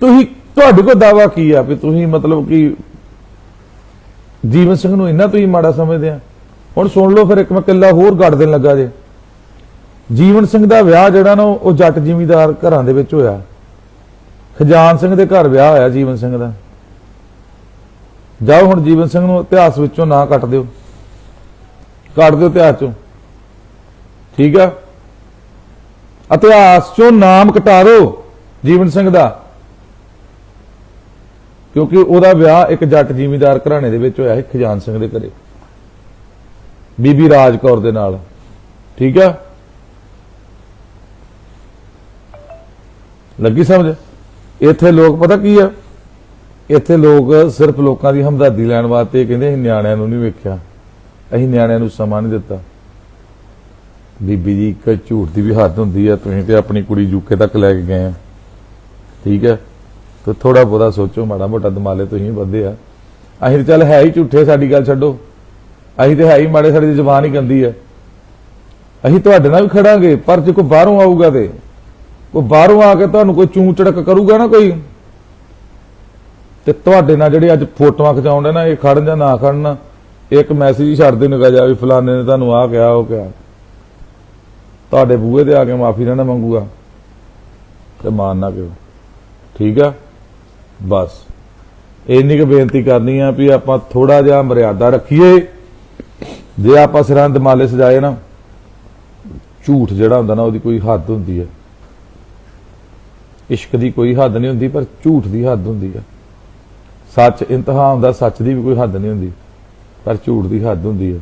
ਤੁਸੀਂ, ਤੁਹਾਡੇ ਕੋਲ ਦਾਵਾ ਕੀ ਆ ਵੀ ਤੁਸੀਂ ਮਤਲਬ ਕਿ ਜੀਵਨ ਸਿੰਘ ਨੂੰ ਇੰਨਾ ਤੁਸੀਂ ਮਾੜਾ ਸਮਝਦੇ ਆ? ਹੁਣ ਸੁਣ ਲਓ ਫਿਰ ਇੱਕ ਮੈਂ ਕਿੱਲਾ ਹੋਰ ਗੱਡ ਦੇਣ ਲੱਗਾ ਜੇ। ਜੀਵਨ ਸਿੰਘ ਦਾ ਵਿਆਹ ਜਿਹੜਾ ਨਾ, ਉਹ ਜੱਟ ਜ਼ਿਮੀਂਦਾਰ ਘਰਾਂ ਦੇ ਵਿੱਚ ਹੋਇਆ। ਖਜਾਨ ਸਿੰਘ ਦੇ ਘਰ ਵਿਆਹ ਹੋਇਆ ਜੀਵਨ ਸਿੰਘ ਦਾ। ਜਾਓ ਹੁਣ ਜੀਵਨ ਸਿੰਘ ਨੂੰ ਇਤਿਹਾਸ ਵਿੱਚੋਂ ਨਾ ਕੱਟ ਦਿਓ। ਕੱਟ ਦਿਓ ਇਤਿਹਾਸ ਚੋਂ। ਠੀਕ ਆ? ਇਤਿਹਾਸ ਚੋਂ ਨਾਮ ਕਟਾ ਦਿਓ ਜੀਵਨ ਸਿੰਘ ਦਾ। ਕਿਉਂਕਿ ਉਹਦਾ ਵਿਆਹ ਇੱਕ ਜੱਟ ਜ਼ਿਮੀਂਦਾਰ ਘਰਾਣੇ ਦੇ ਵਿੱਚ ਹੋਇਆ ਸੀ, ਖਜਾਨ ਸਿੰਘ ਦੇ ਘਰੇ। ਬੀਬੀ ਰਾਜ ਕੌਰ ਦੇ ਨਾਲ। ਠੀਕ ਆ? ਲੱਗੀ ਸਮਝ? ਇੱਥੇ ਲੋਕ, ਪਤਾ ਕੀ ਆ? ਇੱਥੇ ਲੋਕ ਸਿਰਫ ਲੋਕਾਂ ਦੀ ਹਮਦਰਦੀ ਲੈਣ ਵਾਸਤੇ ਕਹਿੰਦੇ ਅਸੀਂ ਨਿਆਣਿਆਂ ਨੂੰ ਨਹੀਂ ਵੇਖਿਆ। ਅਸੀਂ ਨਿਆਣਿਆਂ ਨੂੰ ਸਮਾਂ ਨਹੀਂ ਦਿੱਤਾ। ਬੀਬੀ ਜੀ, ਇੱਕ ਝੂਠ ਦੀ ਵੀ ਹੱਦ ਹੁੰਦੀ ਆ, ਤੁਸੀਂ ਤੇ ਆਪਣੀ ਕੁੜੀ ਯੂਕੇ ਤੱਕ ਲੈ ਕੇ ਗਏ ਆ। ਠੀਕ ਹੈ ਤੇ ਥੋੜਾ ਬਹੁਤਾ ਸੋਚੋ, ਮਾੜਾ ਮੋਟਾ ਦਿਮਾਲੇ ਤੁਸੀਂ ਵੱਧੇ ਆ। ਅਸੀਂ ਤਾਂ ਚੱਲ ਹੈ ਹੀ ਝੂਠੇ, ਸਾਡੀ ਗੱਲ ਛੱਡੋ। ਅਸੀਂ ਤੇ ਹੈ ਹੀ ਮਾੜੇ, ਸਾਡੀ ਜ਼ਬਾਨ ਹੀ ਗੰਦੀ ਆ। ਅਸੀਂ ਤੁਹਾਡੇ ਨਾਲ ਵੀ ਖੜਾਂਗੇ, ਪਰ ਜੇ ਕੋਈ ਬਾਹਰੋਂ ਆਊਗਾ ਤੇ, ਕੋਈ ਬਾਹਰੋਂ ਆ ਕੇ ਤੁਹਾਨੂੰ ਕੋਈ ਚੂੰ ਚੜਕ ਕਰੂਗਾ ਨਾ ਕੋਈ? ਤੇ ਤੁਹਾਡੇ ਨਾਲ ਜਿਹੜੇ ਅੱਜ ਫੋਟੋਆਂ ਖਿਚਾਉਂਦੇ ਨਾ, ਇਹ ਖੜਨ ਜਾਂ ਨਾ ਖੜਨ ਇੱਕ ਮੈਸੇਜ ਹੀ ਛੱਡ ਦੇ ਨਿਕਾ ਜਾ ਵੀ ਫਲਾਣੇ ਨੇ ਤੁਹਾਨੂੰ ਆਹ ਕਿਹਾ, ਉਹ ਕਿਹਾ। ਤੁਹਾਡੇ ਬੂਹੇ ਤੇ ਆ ਕੇ ਮਾਫੀ ਨਾ ਮੰਗੂਗਾ। ਤੇ ਮਾਨ ਨਾ ਕਿਉਂ ਠੀਕ ਆ? ਬਸ। ਇੰਨੀ ਕੁ ਬੇਨਤੀ ਕਰਨੀ ਆ ਵੀ ਆਪਾਂ ਥੋੜਾ ਜਿਹਾ ਮਰਿਆਦਾ ਰੱਖੀਏ। ਜੇ ਆਪਾਂ ਸਿਰਾਂ ਦਿਮਾਲੇ ਸਜਾਏ ਨਾ, ਝੂਠ ਜਿਹੜਾ ਹੁੰਦਾ ਨਾ, ਉਹਦੀ ਕੋਈ ਹੱਦ ਹੁੰਦੀ ਹੈ ਇਸ਼ਕ ਦੀ ਕੋਈ ਹੱਦ ਨਹੀਂ ਹੁੰਦੀ, ਪਰ ਝੂਠ ਦੀ ਹੱਦ ਹੁੰਦੀ ਹੈ ਸੱਚ, ਇੰਤਹਾ ਹੁੰਦਾ, ਸੱਚ ਦੀ ਵੀ ਕੋਈ ਹੱਦ ਨਹੀਂ ਹੁੰਦੀ, ਪਰ ਝੂਠ ਦੀ ਹੱਦ ਹੁੰਦੀ ਹੈ